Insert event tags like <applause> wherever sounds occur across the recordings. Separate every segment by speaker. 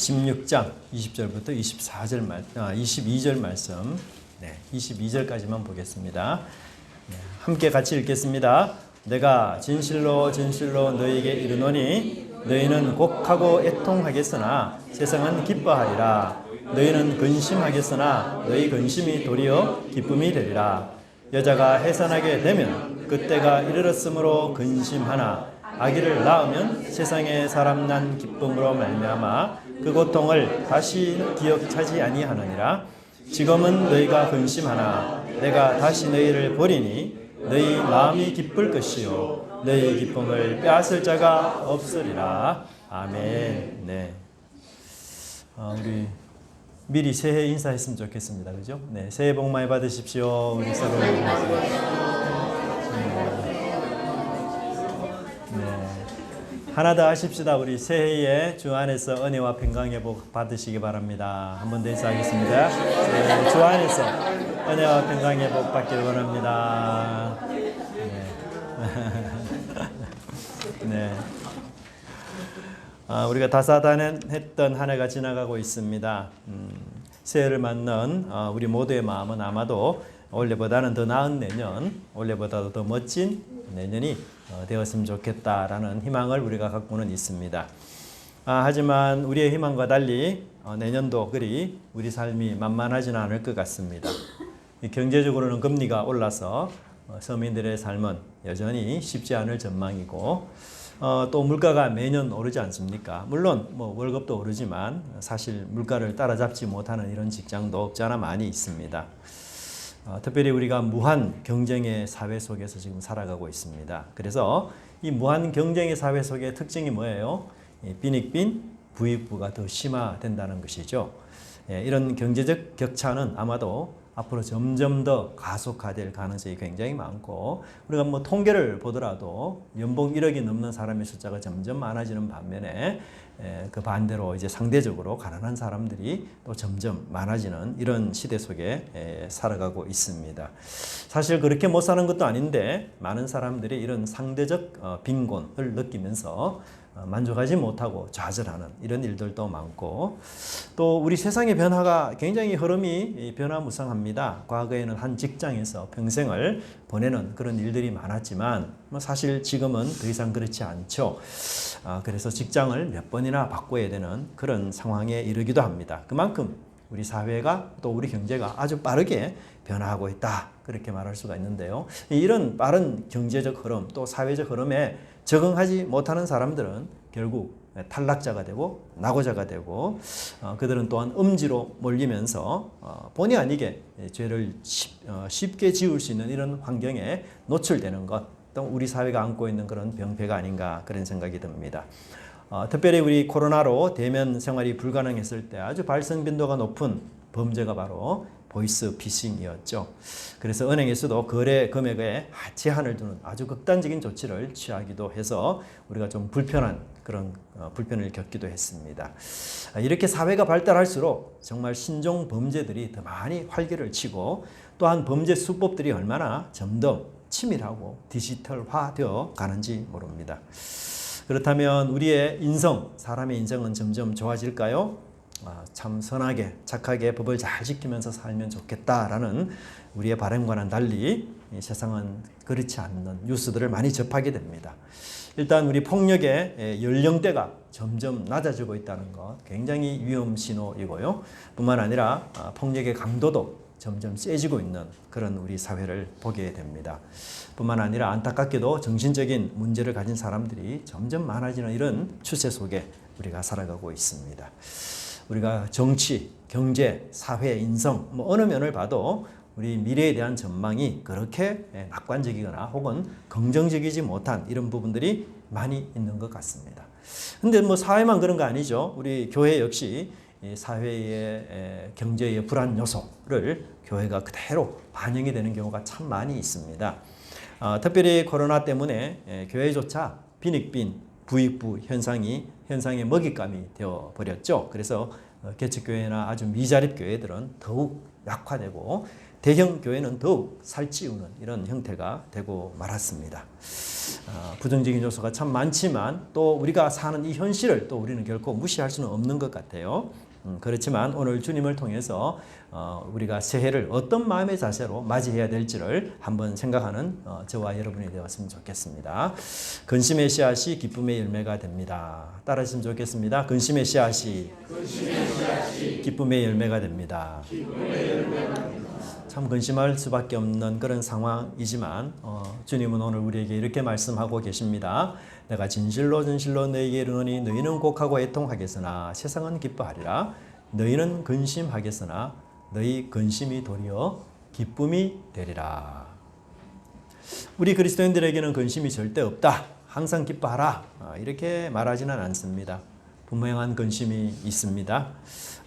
Speaker 1: 16장 20절부터 24절 말, 아, 22절 말씀, 네, 22절까지만 보겠습니다. 네, 함께 같이 읽겠습니다. 내가 진실로 진실로 너희에게 이르노니 너희는 곡하고 애통하겠으나 세상은 기뻐하리라. 너희는 근심하겠으나 너희 근심이 도리어 기쁨이 되리라. 여자가 해산하게 되면 그때가 이르렀으므로 근심하나 아기를 낳으면 세상에 사람 난 기쁨으로 말미암아 그 고통을 다시 기억하지 아니하느니라. 지금은 너희가 근심하나 내가 다시 너희를 보리니 너희 마음이 기쁠 것이요. 너희 기쁨을 빼앗을 자가 없으리라. 아멘. 네. 아, 우리 미리 새해 인사했으면 좋겠습니다. 그죠? 네 새해 복 많이 받으십시오. 우리 서로 하나 더 하십시다. 우리 새해에 주 안에서 은혜와 평강의 복 받으시기 바랍니다. 한 번 더 인사하겠습니다. 네, 주 안에서 은혜와 평강의 복 받기를 원합니다. 네. <laughs> 네. 아, 우리가 다사다난했던 한 해가 지나가고 있습니다. 음, 새해를 맞는 어, 우리 모두의 마음은 아마도 올해보다는 더 나은 내년, 올해보다도 더 멋진 내년이 어, 되었으면 좋겠다라는 희망을 우리가 갖고는 있습니다. 아, 하지만 우리의 희망과 달리 어, 내년도 그리 우리 삶이 만만하지는 않을 것 같습니다. 이 경제적으로는 금리가 올라서 어, 서민들의 삶은 여전히 쉽지 않을 전망이고 어, 또 물가가 매년 오르지 않습니까? 물론 뭐 월급도 오르지만 사실 물가를 따라잡지 못하는 이런 직장도 없지 않아 많이 있습니다. 어, 특별히 우리가 무한 경쟁의 사회 속에서 지금 살아가고 있습니다. 그래서 이 무한 경쟁의 사회 속의 특징이 뭐예요? 이 빈익빈 부익부가 더 심화된다는 것이죠. 예, 이런 경제적 격차는 아마도 앞으로 점점 더 가속화될 가능성이 굉장히 많고 우리가 뭐 통계를 보더라도 연봉 1억이 넘는 사람의 숫자가 점점 많아지는 반면에 에, 그 반대로 이제 상대적으로 가난한 사람들이 또 점점 많아지는 이런 시대 속에 에, 살아가고 있습니다. 사실 그렇게 못 사는 것도 아닌데 많은 사람들이 이런 상대적 어, 빈곤을 느끼면서 어, 만족하지 못하고 좌절하는 이런 일들도 많고 또 우리 세상의 변화가 굉장히 흐름이 변화무쌍합니다. 과거에는 한 직장에서 평생을 보내는 그런 일들이 많았지만 뭐 사실 지금은 더 이상 그렇지 않죠. 아, 그래서 직장을 몇 번이나 바꿔야 되는 그런 상황에 이르기도 합니다. 그만큼 우리 사회가 또 우리 경제가 아주 빠르게 변화하고 있다. 그렇게 말할 수가 있는데요. 이런 빠른 경제적 흐름 또 사회적 흐름에 적응하지 못하는 사람들은 결국 탈락자가 되고 낙오자가 되고 어, 그들은 또한 음지로 몰리면서 어, 본의 아니게 죄를 쉽, 어, 쉽게 지을 수 있는 이런 환경에 노출되는 것, 또 우리 사회가 안고 있는 그런 병폐가 아닌가 그런 생각이 듭니다. 어, 특별히 우리 코로나로 대면 생활이 불가능했을 때 아주 발생 빈도가 높은 범죄가 바로 보이스 피싱이었죠. 그래서 은행에서도 거래 금액에 제한을 두는 아주 극단적인 조치를 취하기도 해서 우리가 좀 불편한 그런 어, 불편을 겪기도 했습니다. 아, 이렇게 사회가 발달할수록 정말 신종 범죄들이 더 많이 활개를 치고 또한 범죄 수법들이 얼마나 점점 치밀하고 디지털화되어 가는지 모릅니다. 그렇다면 우리의 인성, 사람의 인성은 점점 좋아질까요? 아, 참 선하게, 착하게 법을 잘 지키면서 살면 좋겠다라는 우리의 바람과는 달리 이 세상은 그렇지 않는 뉴스들을 많이 접하게 됩니다. 일단 우리 폭력의 예, 연령대가 점점 낮아지고 있다는 것 굉장히 위험 신호이고요. 뿐만 아니라 아, 폭력의 강도도 점점 세지고 있는 그런 우리 사회를 보게 됩니다. 뿐만 아니라 안타깝게도 정신적인 문제를 가진 사람들이 점점 많아지는 이런 추세 속에 우리가 살아가고 있습니다. 우리가 정치, 경제, 사회, 인성 뭐 어느 면을 봐도 우리 미래에 대한 전망이 그렇게 낙관적이거나 혹은 긍정적이지 못한 이런 부분들이 많이 있는 것 같습니다. 근데 뭐 사회만 그런 거 아니죠. 우리 교회 역시 사회의 경제의 불안 요소를 교회가 그대로 반영이 되는 경우가 참 많이 있습니다. 어, 특별히 코로나 때문에 교회조차 빈익빈 부익부 현상이 현상의 먹잇감이 되어 버렸죠. 그래서 어, 개척교회나 아주 미자립 교회들은 더욱 약화되고 대형 교회는 더욱 살찌우는 이런 형태가 되고 말았습니다. 어, 부정적인 요소가 참 많지만 또 우리가 사는 이 현실을 또 우리는 결코 무시할 수는 없는 것 같아요. 음, 그렇지만 오늘 주님을 통해서 어, 우리가 새해를 어떤 마음의 자세로 맞이해야 될지를 한번 생각하는 어, 저와 여러분이 되었으면 좋겠습니다. 근심의 씨앗이 기쁨의 열매가 됩니다. 따라하시면 좋겠습니다. 근심의 씨앗이, 기쁨의 열매가 됩니다. 참 근심할 수밖에 없는 그런 상황이지만 어, 주님은 오늘 우리에게 이렇게 말씀하고 계십니다. 내가 진실로 진실로 너에게 이르노니 너희는 곡하고 애통하겠으나 세상은 기뻐하리라. 너희는 근심하겠으나 너희 근심이 도리어 기쁨이 되리라. 우리 그리스도인들에게는 근심이 절대 없다. 항상 기뻐하라. 아, 이렇게 말하지는 않습니다. 분명한 근심이 있습니다.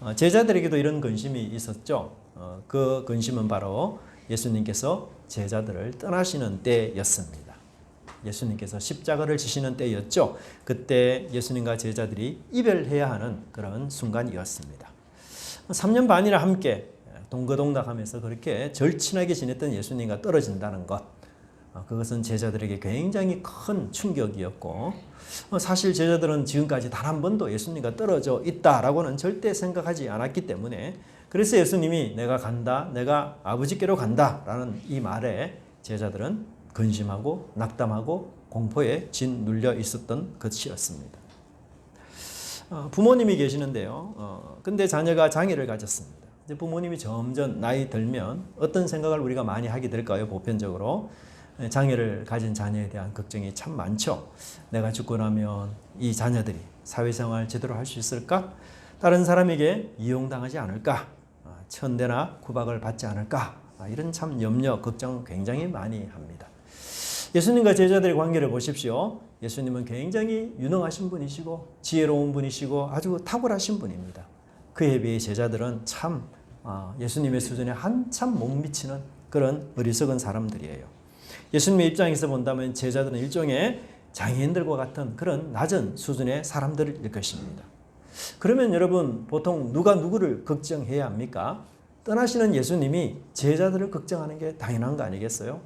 Speaker 1: 어, 제자들에게도 이런 근심이 있었죠. 어, 그 근심은 바로 예수님께서 제자들을 떠나시는 때였습니다. 예수님께서 십자가를 지시는 때였죠. 그때 예수님과 제자들이 이별해야 하는 그런 순간이었습니다. 3년 반이나 함께 동거동락하면서 그렇게 절친하게 지냈던 예수님과 떨어진다는 것. 어, 그것은 제자들에게 굉장히 큰 충격이었고 어, 사실 제자들은 지금까지 단 한 번도 예수님과 떨어져 있다라고는 절대 생각하지 않았기 때문에 그래서 예수님이 내가 간다, 내가 아버지께로 간다 라는 이 말에 제자들은 근심하고 낙담하고 공포에 짓눌려 있었던 것이었습니다. 어, 부모님이 계시는데요. 어, 근데 자녀가 장애를 가졌습니다. 부모님이 점점 나이 들면 어떤 생각을 우리가 많이 하게 될까요? 보편적으로 예, 장애를 가진 자녀에 대한 걱정이 참 많죠. 내가 죽고 나면 이 자녀들이 사회생활 제대로 할 수 있을까? 다른 사람에게 이용당하지 않을까? 아, 천대나 구박을 받지 않을까? 아, 이런 참 염려, 걱정 굉장히 많이 합니다. 예수님과 제자들의 관계를 보십시오. 예수님은 굉장히 유능하신 분이시고 지혜로운 분이시고 아주 탁월하신 분입니다. 그에 비해 제자들은 참 아, 예수님의 수준에 한참 못 미치는 그런 어리석은 사람들이에요. 예수님의 입장에서 본다면 제자들은 일종의 장애인들과 같은 그런 낮은 수준의 사람들일 것입니다. 그러면 여러분 보통 누가 누구를 걱정해야 합니까? 떠나시는 예수님이 제자들을 걱정하는 게 당연한 거 아니겠어요?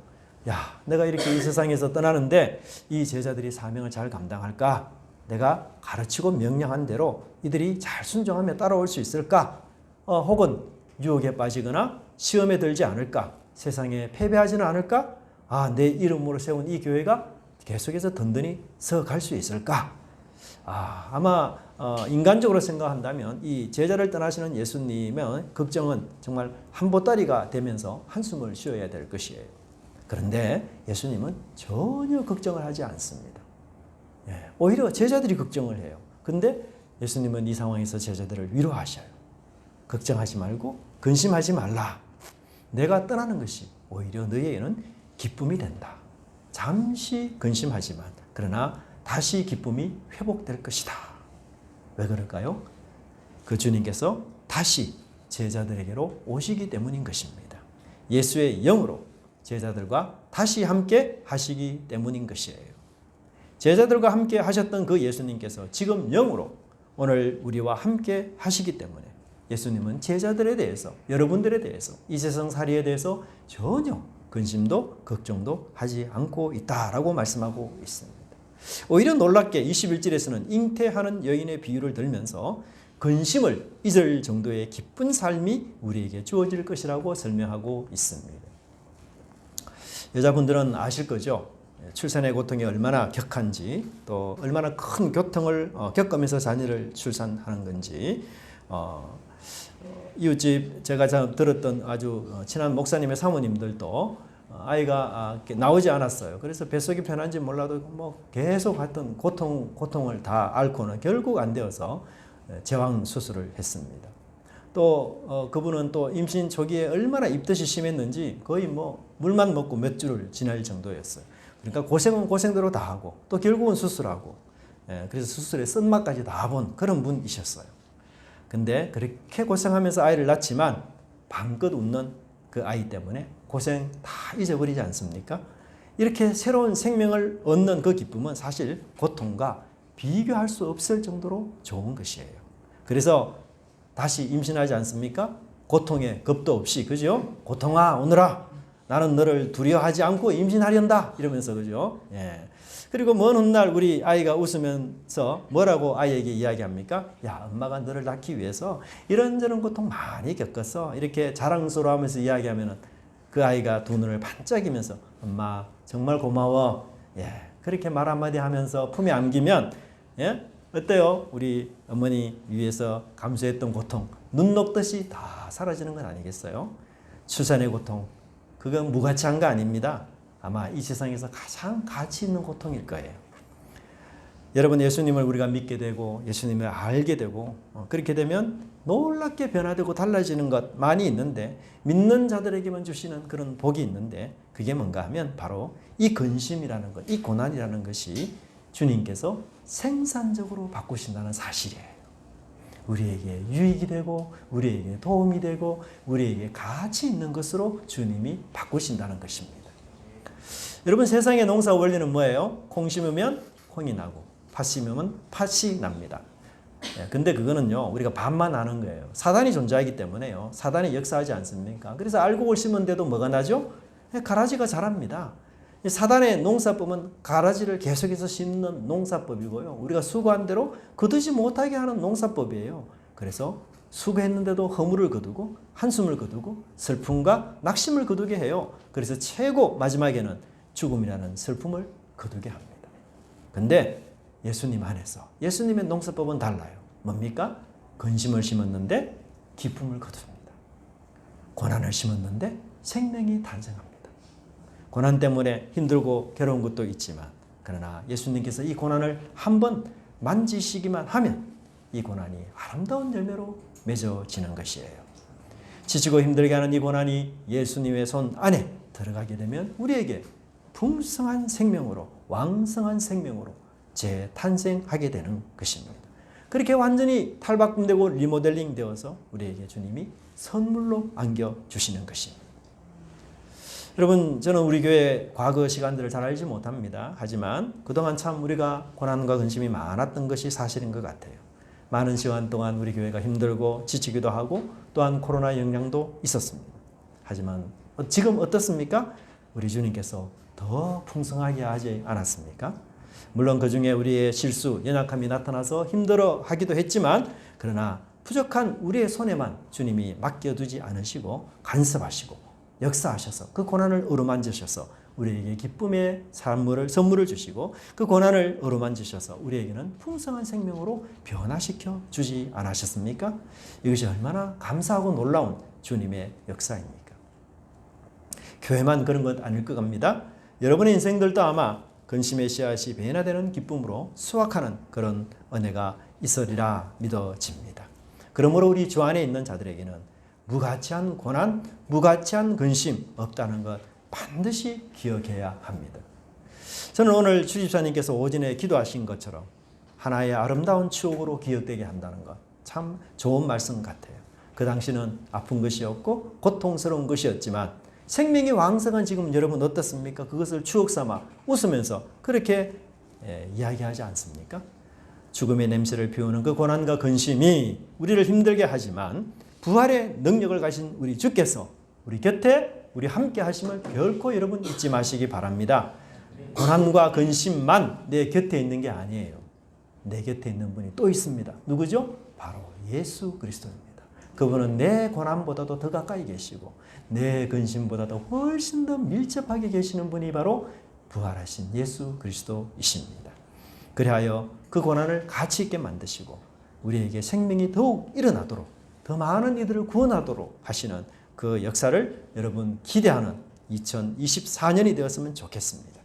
Speaker 1: 야, 내가 이렇게 이 세상에서 떠나는데 이 제자들이 사명을 잘 감당할까? 내가 가르치고 명령한 대로 이들이 잘 순종하며 따라올 수 있을까? 어, 혹은 유혹에 빠지거나 시험에 들지 않을까? 세상에 패배하지는 않을까? 아, 내 이름으로 세운 이 교회가 계속해서 든든히 서갈 수 있을까? 아, 아마 어, 인간적으로 생각한다면 이 제자를 떠나시는 예수님의 걱정은 정말 한 보따리가 되면서 한숨을 쉬어야 될 것이에요. 그런데 예수님은 전혀 걱정을 하지 않습니다. 예, 오히려 제자들이 걱정을 해요. 근데 예수님은 이 상황에서 제자들을 위로하셔요. 걱정하지 말고 근심하지 말라. 내가 떠나는 것이 오히려 너희에게는 기쁨이 된다. 잠시 근심하지만 그러나 다시 기쁨이 회복될 것이다. 왜 그럴까요? 그 주님께서 다시 제자들에게로 오시기 때문인 것입니다. 예수의 영으로 제자들과 다시 함께 하시기 때문인 것이에요. 제자들과 함께 하셨던 그 예수님께서 지금 영으로 오늘 우리와 함께 하시기 때문에 예수님은 제자들에 대해서 여러분들에 대해서 이 세상 살이에 대해서 전혀 근심도 걱정도 하지 않고 있다라고 말씀하고 있습니다. 오히려 놀랍게 21절에서는 잉태하는 여인의 비유를 들면서 근심을 잊을 정도의 기쁜 삶이 우리에게 주어질 것이라고 설명하고 있습니다. 여자분들은 아실 거죠. 출산의 고통이 얼마나 격한지 또 얼마나 큰 고통을 어, 겪으면서 자녀를 출산하는 건지 어, 이웃집 제가 들었던 아주 어, 친한 목사님의 사모님들도 아이가 아, 나오지 않았어요. 그래서 뱃속이 편한지 몰라도 뭐 계속 하여튼 고통 고통을 다 앓고는 결국 안 되어서 제왕 수술을 했습니다. 또 어, 그분은 또 임신 초기에 얼마나 입덧이 심했는지 거의 뭐 물만 먹고 몇 주를 지날 정도였어요. 그러니까 고생은 고생대로 다 하고 또 결국은 수술하고 예, 그래서 수술의 쓴맛까지 다 본 그런 분이셨어요. 근데 그렇게 고생하면서 아이를 낳지만 방긋 웃는 그 아이 때문에 고생 다 잊어버리지 않습니까? 이렇게 새로운 생명을 얻는 그 기쁨은 사실 고통과 비교할 수 없을 정도로 좋은 것이에요. 그래서 다시 임신하지 않습니까? 고통에 겁도 없이, 그죠? 고통아, 오너라. 나는 너를 두려워하지 않고 임신하련다 이러면서 그죠? 예. 그리고 먼 훗날 우리 아이가 웃으면서 뭐라고 아이에게 이야기합니까? 야, 엄마가 너를 낳기 위해서 이런저런 고통 많이 겪었어. 이렇게 자랑스러워하면서 이야기하면은 그 아이가 두 눈을 반짝이면서 엄마 정말 고마워. 예. 그렇게 말 한마디 하면서 품에 안기면 예? 어때요? 우리 어머니 위해서 감수했던 고통 눈 녹듯이 다 사라지는 건 아니겠어요? 출산의 고통 그건 무가치한 거 아닙니다. 아마 이 세상에서 가장 가치 있는 고통일 거예요. 여러분 예수님을 우리가 믿게 되고 예수님을 알게 되고 어, 그렇게 되면 놀랍게 변화되고 달라지는 것 많이 있는데 믿는 자들에게만 주시는 그런 복이 있는데 그게 뭔가 하면 바로 이 근심이라는 것, 이 고난이라는 것이 주님께서 생산적으로 바꾸신다는 사실이에요. 우리에게 유익이 되고 우리에게 도움이 되고 우리에게 가치 있는 것으로 주님이 바꾸신다는 것입니다. 여러분 세상의 농사 원리는 뭐예요? 콩 심으면 콩이 나고 팥 심으면 팥이 납니다. 예, 근데 그거는요 우리가 반만 아는 거예요. 사단이 존재하기 때문에요. 사단이 역사하지 않습니까? 그래서 알곡을 심은데도 뭐가 나죠? 예, 가라지가 자랍니다. 이 사단의 농사법은 가라지를 계속해서 심는 농사법이고요. 우리가 수고한 대로 거두지 못하게 하는 농사법이에요. 그래서 수고했는데도 허물을 거두고 한숨을 거두고 슬픔과 낙심을 거두게 해요. 그래서 최고 마지막에는 죽음이라는 슬픔을 거두게 합니다. 근데 예수님 안에서 예수님의 농사법은 달라요. 뭡니까? 근심을 심었는데 기쁨을 거둡니다. 고난을 심었는데 생명이 탄생합니다. 고난 때문에 힘들고 괴로운 것도 있지만 그러나 예수님께서 이 고난을 한번 만지시기만 하면 이 고난이 아름다운 열매로 맺어지는 것이에요. 지치고 힘들게 하는 이 고난이 예수님의 손 안에 들어가게 되면 우리에게 풍성한 생명으로 왕성한 생명으로 재탄생하게 되는 것입니다. 그렇게 완전히 탈바꿈되고 리모델링 되어서 우리에게 주님이 선물로 안겨 주시는 것입니다. 여러분, 저는 우리 교회 과거 시간들을 잘 알지 못합니다. 하지만 그동안 참 우리가 고난과 근심이 많았던 것이 사실인 것 같아요. 많은 시간 동안 우리 교회가 힘들고 지치기도 하고 또한 코로나 영향도 있었습니다. 하지만 지금 어떻습니까? 우리 주님께서 더 풍성하게 하지 않았습니까? 물론 그 중에 우리의 실수, 연약함이 나타나서 힘들어 하기도 했지만 그러나 부족한 우리의 손에만 주님이 맡겨두지 않으시고 간섭하시고 역사하셔서 그 고난을 어루만지셔서 우리에게 기쁨의 선물을, 선물을 주시고 그 고난을 어루만지셔서 우리에게는 풍성한 생명으로 변화시켜 주지 않으셨습니까? 이것이 얼마나 감사하고 놀라운 주님의 역사입니까? 교회만 그런 것 아닐 것 같습니다. 여러분의 인생들도 아마 근심의 씨앗이 변화되는 기쁨으로 수확하는 그런 은혜가 있으리라 믿어집니다. 그러므로 우리 주 안에 있는 자들에게는 무가치한 고난, 무가치한 근심 없다는 것 반드시 기억해야 합니다. 저는 오늘 주집사님께서 오전에 기도하신 것처럼 하나의 아름다운 추억으로 기억되게 한다는 것 참 좋은 말씀 같아요. 그 당시는 아픈 것이었고 고통스러운 것이었지만 생명이 왕성한 지금 여러분 어떻습니까? 그것을 추억 삼아 웃으면서 그렇게 예, 이야기하지 않습니까? 죽음의 냄새를 피우는 그 고난과 근심이 우리를 힘들게 하지만 부활의 능력을 가진 우리 주께서 우리 곁에 우리 함께 하심을 결코 여러분 잊지 마시기 바랍니다. 고난과 근심만 내 곁에 있는 게 아니에요. 내 곁에 있는 분이 또 있습니다. 누구죠? 바로 예수 그리스도입니다. 그분은 내 고난보다도 더 가까이 계시고 내 근심보다도 훨씬 더 밀접하게 계시는 분이 바로 부활하신 예수 그리스도이십니다. 그리하여 그 고난을 가치 있게 만드시고 우리에게 생명이 더욱 일어나도록 더 많은 이들을 구원하도록 하시는 그 역사를 여러분 기대하는 2024년이 되었으면 좋겠습니다.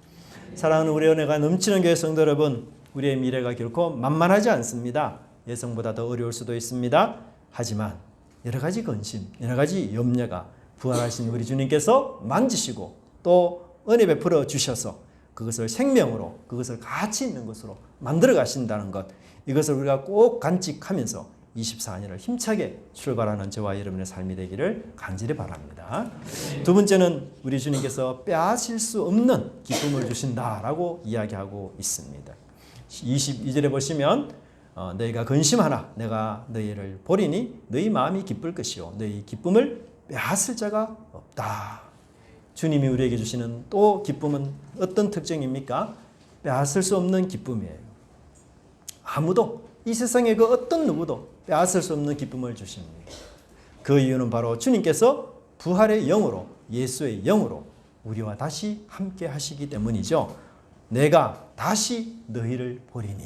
Speaker 1: 사랑하는 우리 은혜가 넘치는 교회 성도 여러분, 우리의 미래가 결코 만만하지 않습니다. 예상보다 더 어려울 수도 있습니다. 하지만 여러 가지 근심, 여러 가지 염려가 부활하신 우리 주님께서 만지시고 또 은혜 베풀어 주셔서 그것을 생명으로, 그것을 가치 있는 것으로 만들어 가신다는 것, 이것을 우리가 꼭 간직하면서 24년을 힘차게 출발하는 저와 여러분의 삶이 되기를 간절히 바랍니다. 두 번째는 우리 주님께서 빼앗을 수 없는 기쁨을 주신다라고 이야기하고 있습니다. 22절에 보시면 어, 너희가 근심하나 내가 너희를 보리니 너희 마음이 기쁠 것이요 너희 기쁨을 빼앗을 자가 없다. 주님이 우리에게 주시는 또 기쁨은 어떤 특징입니까? 빼앗을 수 없는 기쁨이에요. 아무도 이 세상의 그 어떤 누구도 빼앗을 수 없는 기쁨을 주십니다. 그 이유는 바로 주님께서 부활의 영으로 예수의 영으로 우리와 다시 함께 하시기 때문이죠. 내가 다시 너희를 보리니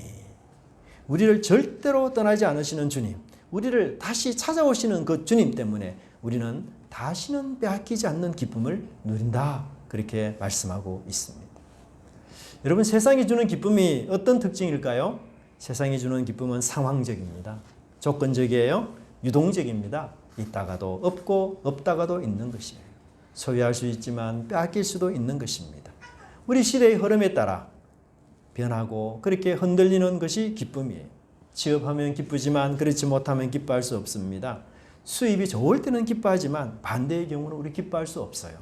Speaker 1: 우리를 절대로 떠나지 않으시는 주님, 우리를 다시 찾아오시는 그 주님 때문에 우리는 다시는 빼앗기지 않는 기쁨을 누린다. 그렇게 말씀하고 있습니다. 여러분 세상이 주는 기쁨이 어떤 특징일까요? 세상이 주는 기쁨은 상황적입니다. 조건적이에요. 유동적입니다. 있다가도 없고 없다가도 있는 것이에요. 소유할 수 있지만 빼앗길 수도 있는 것입니다. 우리 시대의 흐름에 따라 변하고 그렇게 흔들리는 것이 기쁨이에요. 취업하면 기쁘지만 그렇지 못하면 기뻐할 수 없습니다. 수입이 좋을 때는 기뻐하지만 반대의 경우는 우리 기뻐할 수 없어요.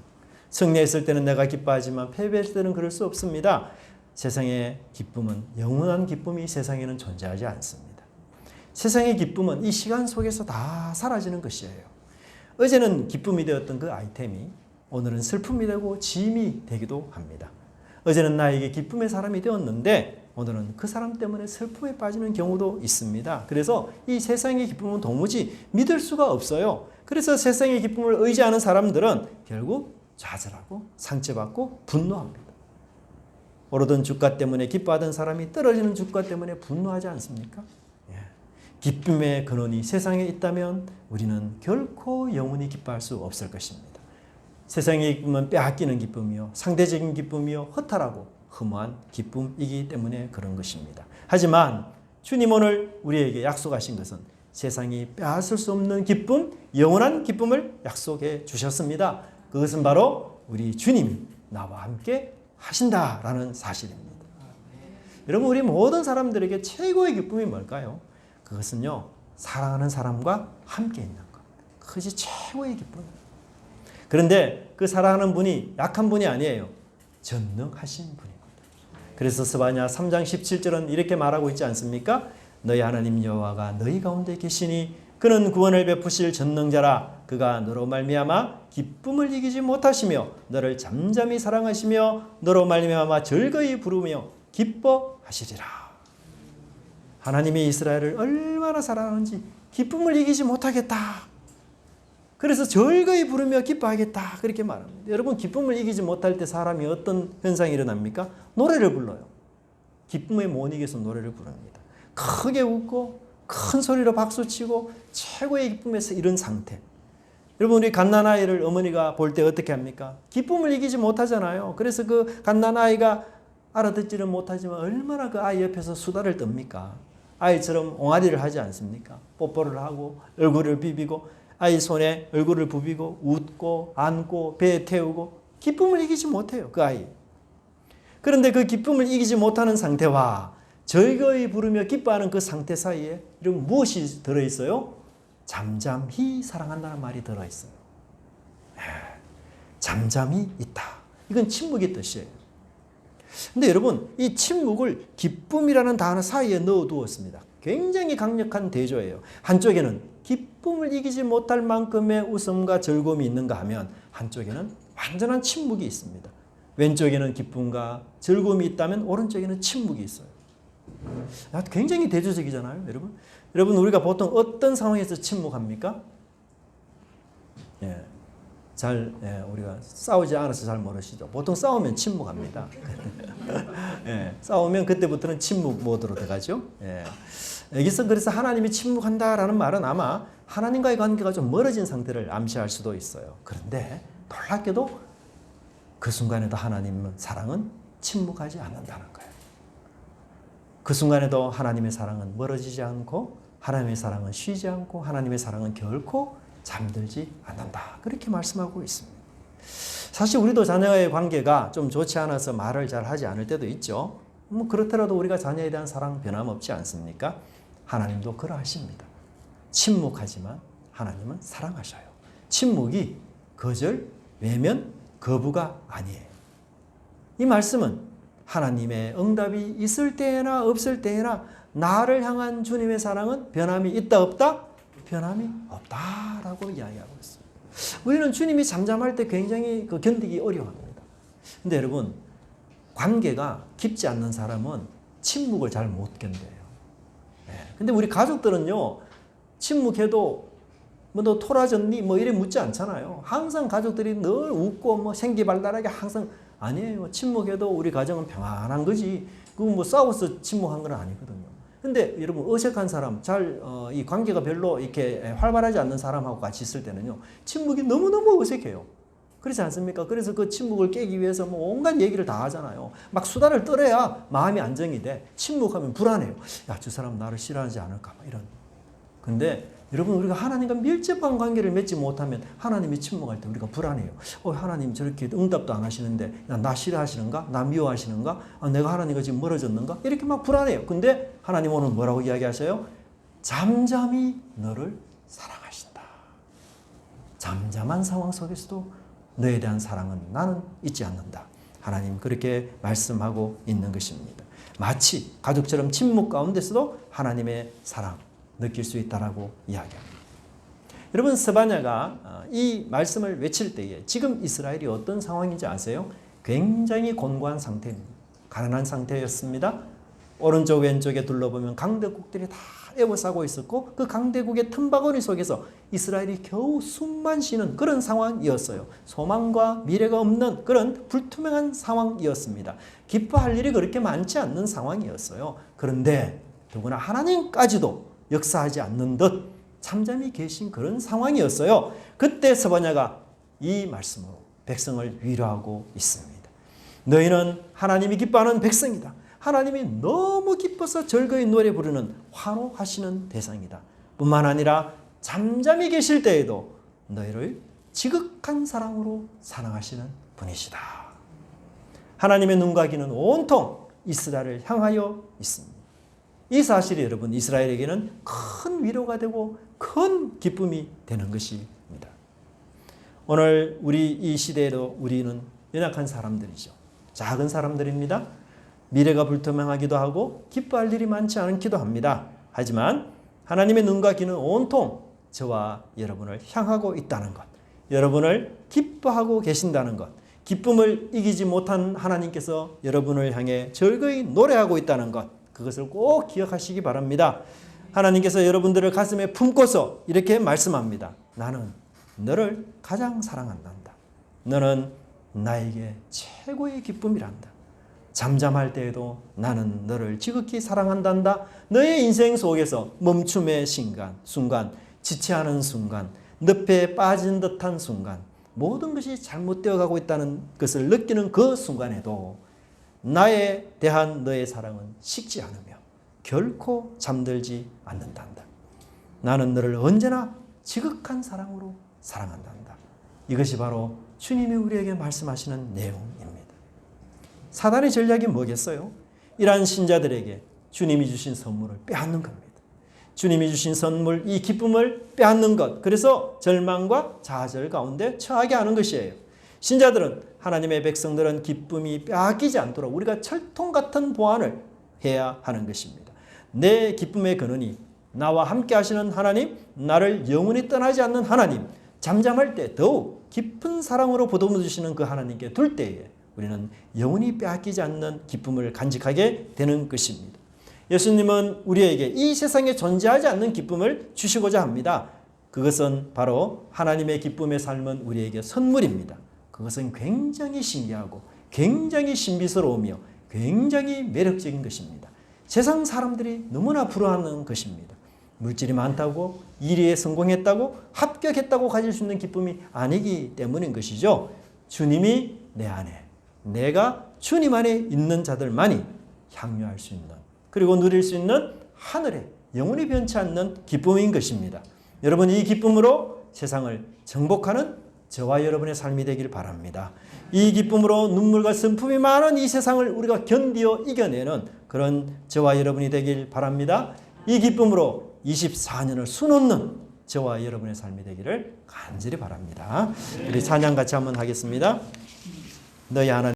Speaker 1: 승리했을 때는 내가 기뻐하지만 패배했을 때는 그럴 수 없습니다. 세상의 기쁨은 영원한 기쁨이 세상에는 존재하지 않습니다. 세상의 기쁨은 이 시간 속에서 다 사라지는 것이에요. 어제는 기쁨이 되었던 그 아이템이 오늘은 슬픔이 되고 짐이 되기도 합니다. 어제는 나에게 기쁨의 사람이 되었는데 오늘은 그 사람 때문에 슬픔에 빠지는 경우도 있습니다. 그래서 이 세상의 기쁨은 도무지 믿을 수가 없어요. 그래서 세상의 기쁨을 의지하는 사람들은 결국 좌절하고 상처받고 분노합니다. 오르던 주가 때문에 기뻐하던 사람이 떨어지는 주가 때문에 분노하지 않습니까? 예. 기쁨의 근원이 세상에 있다면 우리는 결코 영원히 기뻐할 수 없을 것입니다. 세상의 기쁨은 빼앗기는 기쁨이요, 상대적인 기쁨이요, 허탈하고 허무한 기쁨이기 때문에 그런 것입니다. 하지만 주님 오늘 우리에게 약속하신 것은 세상이 빼앗을 수 없는 기쁨, 영원한 기쁨을 약속해 주셨습니다. 그것은 바로 우리 주님이 나와 함께 하신다라는 사실입니다. 여러분 우리 모든 사람들에게 최고의 기쁨이 뭘까요? 그것은요 사랑하는 사람과 함께 있는 것. 그것이 최고의 기쁨입니다. 그런데 그 사랑하는 분이 약한 분이 아니에요. 전능하신 분입니다. 그래서 스바냐 3장 17절은 이렇게 말하고 있지 않습니까? 너희 하나님 여호와가 너희 가운데 계시니 그는 구원을 베푸실 전능자라 그가 너로 말미암아 기쁨을 이기지 못하시며 너를 잠잠히 사랑하시며 너로 말미암아 즐거이 부르며 기뻐하시리라. 하나님이 이스라엘을 얼마나 사랑하는지 기쁨을 이기지 못하겠다. 그래서 즐거이 부르며 기뻐하겠다. 그렇게 말합니다. 여러분 기쁨을 이기지 못할 때 사람이 어떤 현상이 일어납니까? 노래를 불러요. 기쁨에 못 이겨서 노래를 부릅니다. 크게 웃고 큰 소리로 박수치고 최고의 기쁨에서 이런 상태. 여러분 우리 갓난아이를 어머니가 볼 때 어떻게 합니까? 기쁨을 이기지 못하잖아요. 그래서 그 갓난아이가 알아듣지는 못하지만 얼마나 그 아이 옆에서 수다를 떱니까? 아이처럼 옹알이를 하지 않습니까? 뽀뽀를 하고 얼굴을 비비고 아이 손에 얼굴을 부비고 웃고 안고 배에 태우고 기쁨을 이기지 못해요. 그 아이. 그런데 그 기쁨을 이기지 못하는 상태와 즐거이 부르며 기뻐하는 그 상태 사이에 이런 무엇이 들어있어요? 잠잠히 사랑한다는 말이 들어있어요. 예, 잠잠히 있다. 이건 침묵의 뜻이에요. 근데 여러분, 이 침묵을 기쁨이라는 단어 사이에 넣어 두었습니다. 굉장히 강력한 대조예요. 한쪽에는 기쁨을 이기지 못할 만큼의 웃음과 즐거움이 있는가 하면 한쪽에는 완전한 침묵이 있습니다. 왼쪽에는 기쁨과 즐거움이 있다면 오른쪽에는 침묵이 있어요. 아, 굉장히 대조적이잖아요, 여러분. 여러분 우리가 보통 어떤 상황에서 침묵합니까? 예, 잘 예, 우리가 싸우지 않아서 잘 모르시죠. 보통 싸우면 침묵합니다. <laughs> 예, 싸우면 그때부터는 침묵 모드로 들어가죠. 예. 여기서 그래서 하나님이 침묵한다라는 말은 아마 하나님과의 관계가 좀 멀어진 상태를 암시할 수도 있어요. 그런데 놀랍게도 그 순간에도 하나님은 사랑은 침묵하지 않는다는 거예요. 그 순간에도 하나님의 사랑은 멀어지지 않고 하나님의 사랑은 쉬지 않고 하나님의 사랑은 결코 잠들지 않는다. 그렇게 말씀하고 있습니다. 사실 우리도 자녀의 관계가 좀 좋지 않아서 말을 잘 하지 않을 때도 있죠. 뭐 그렇더라도 우리가 자녀에 대한 사랑 변함없지 않습니까? 하나님도 그러하십니다. 침묵하지만 하나님은 사랑하셔요. 침묵이 거절, 외면, 거부가 아니에요. 이 말씀은 하나님의 응답이 있을 때나 없을 때나 나를 향한 주님의 사랑은 변함이 있다 없다? 변함이 없다라고 이야기하고 있습니다. 우리는 주님이 잠잠할 때 굉장히 그 견디기 어려워합니다. 근데 여러분 관계가 깊지 않는 사람은 침묵을 잘 못 견뎌요. 네. 근데 우리 가족들은요 침묵해도 뭐너 토라졌니? 뭐 이래 묻지 않잖아요. 항상 가족들이 늘 웃고 뭐 생기발랄하게 항상 아니에요. 침묵해도 우리 가정은 평안한 거지. 그거 뭐 싸워서 침묵한 건 아니거든요. 근데 여러분 어색한 사람, 잘이 관계가 별로 이렇게 활발하지 않는 사람하고 같이 있을 때는요. 침묵이 너무너무 어색해요. 그렇지 않습니까? 그래서 그 침묵을 깨기 위해서 뭐 온갖 얘기를 다 하잖아요. 막 수다를 떨어야 마음이 안정이 돼. 침묵하면 불안해요. 야, 저 사람 나를 싫어하지 않을까? 막 이런. 근데 여러분 우리가 하나님과 밀접한 관계를 맺지 못하면 하나님이 침묵할 때 우리가 불안해요. 어, 하나님 저렇게 응답도 안 하시는데 야, 나 싫어하시는가? 나 미워하시는가? 아, 내가 하나님과 지금 멀어졌는가? 이렇게 막 불안해요. 근데 하나님 오늘 뭐라고 이야기하셔요? 잠잠히 너를 사랑하신다. 잠잠한 상황 속에서도 너에 대한 사랑은 나는 잊지 않는다. 하나님 그렇게 말씀하고 있는 것입니다. 마치 가족처럼 침묵 가운데서도 하나님의 사랑 느낄 수 있다라고 이야기합니다. 여러분 스바냐가 어, 이 말씀을 외칠 때에 지금 이스라엘이 어떤 상황인지 아세요? 굉장히 곤고한 상태입니다. 가난한 상태였습니다. 오른쪽 왼쪽에 둘러보면 강대국들이 다 에워싸고 있었고 그 강대국의 틈바구니 속에서 이스라엘이 겨우 숨만 쉬는 그런 상황이었어요. 소망과 미래가 없는 그런 불투명한 상황이었습니다. 기뻐할 일이 그렇게 많지 않는 상황이었어요. 그런데 더구나 하나님까지도 역사하지 않는 듯 잠잠히 계신 그런 상황이었어요. 그때 서바냐가 이 말씀으로 백성을 위로하고 있습니다. 너희는 하나님이 기뻐하는 백성이다. 하나님이 너무 기뻐서 절거히 노래 부르는 화로하시는 대상이다. 뿐만 아니라 잠잠히 계실 때에도 너희를 지극한 사랑으로 사랑하시는 분이시다. 하나님의 눈과 귀는 온통 이스라엘을 향하여 있습니다. 이 사실이 여러분 이스라엘에게는 큰 위로가 되고 큰 기쁨이 되는 것입니다. 오늘 우리 이 시대에도 우리는 연약한 사람들이죠. 작은 사람들입니다. 미래가 불투명하기도 하고 기뻐할 일이 많지 않기도 합니다. 하지만 하나님의 눈과 귀는 온통 저와 여러분을 향하고 있다는 것, 여러분을 기뻐하고 계신다는 것, 기쁨을 이기지 못한 하나님께서 여러분을 향해 즐거이 노래하고 있다는 것, 그것을 꼭 기억하시기 바랍니다. 하나님께서 여러분들을 가슴에 품고서 이렇게 말씀합니다. 나는 너를 가장 사랑한단다. 너는 나에게 최고의 기쁨이란다. 잠잠할 때에도 나는 너를 지극히 사랑한단다. 너의 인생 속에서 멈춤의 순간, 순간, 지체하는 순간, 늪에 빠진 듯한 순간, 모든 것이 잘못되어 가고 있다는 것을 느끼는 그 순간에도 나에 대한 너의 사랑은 식지 않으며 결코 잠들지 않는단다. 나는 너를 언제나 지극한 사랑으로 사랑한단다. 이것이 바로 주님이 우리에게 말씀하시는 내용입니다. 사단의 전략이 뭐겠어요? 이러한 신자들에게 주님이 주신 선물을 빼앗는 겁니다. 주님이 주신 선물, 이 기쁨을 빼앗는 것. 그래서 절망과 좌절 가운데 처하게 하는 것이에요. 신자들은 하나님의 백성들은 기쁨이 빼앗기지 않도록 우리가 철통 같은 보안을 해야 하는 것입니다. 내 기쁨의 근원이 나와 함께 하시는 하나님, 나를 영원히 떠나지 않는 하나님, 잠잠할 때 더욱 깊은 사랑으로 보듬어 주시는 그 하나님께 둘 때에 우리는 영원히 빼앗기지 않는 기쁨을 간직하게 되는 것입니다. 예수님은 우리에게 이 세상에 존재하지 않는 기쁨을 주시고자 합니다. 그것은 바로 하나님의 기쁨의 삶은 우리에게 선물입니다. 그것은 굉장히 신기하고 굉장히 신비스러우며 굉장히 매력적인 것입니다. 세상 사람들이 너무나 부러워하는 것입니다. 물질이 많다고, 일에 성공했다고, 합격했다고 가질 수 있는 기쁨이 아니기 때문인 것이죠. 주님이 내 안에 내가 주님 안에 있는 자들만이 향유할 수 있는 그리고 누릴 수 있는 하늘의 영원히 변치 않는 기쁨인 것입니다. 여러분 이 기쁨으로 세상을 정복하는 저와 여러분의 삶이 되길 바랍니다. 이 기쁨으로 눈물과 슬픔이 많은 이 세상을 우리가 견디어 이겨내는 그런 저와 여러분이 되길 바랍니다. 이 기쁨으로 24년을 수놓는 저와 여러분의 삶이 되기를 간절히 바랍니다. 우리 찬양 같이 한번 하겠습니다. 너희 하나님